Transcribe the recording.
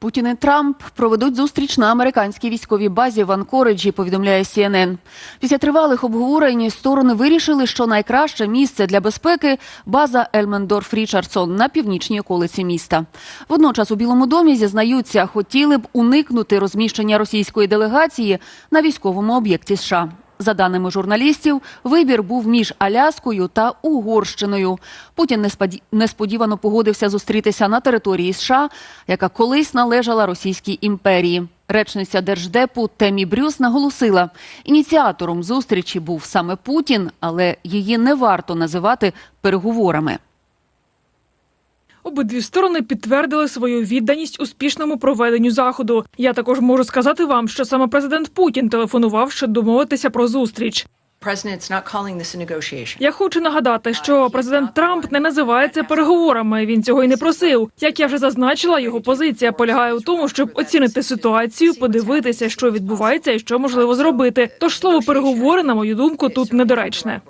Путін і Трамп проведуть зустріч на американській військовій базі в Анкориджі, повідомляє CNN. Після тривалих обговорень сторони вирішили, що найкраще місце для безпеки база Ельмендорф Річардсон на північній околиці міста. Водночас у Білому домі зізнаються, хотіли б уникнути розміщення російської делегації на військовому об'єкті США. За даними журналістів, вибір був між Аляскою та Угорщиною. Путін несподі- несподівано погодився зустрітися на території США, яка колись належала Російській імперії. Речниця держдепу Темі Брюс наголосила, ініціатором зустрічі був саме Путін, але її не варто називати переговорами. Обидві сторони підтвердили свою відданість успішному проведенню заходу. Я також можу сказати вам, що саме президент Путін телефонував, щоб домовитися про зустріч. Я хочу нагадати, що президент Трамп не називає це переговорами. Він цього й не просив. Як я вже зазначила, його позиція полягає у тому, щоб оцінити ситуацію, подивитися, що відбувається і що можливо зробити. Тож слово переговори, на мою думку, тут недоречне.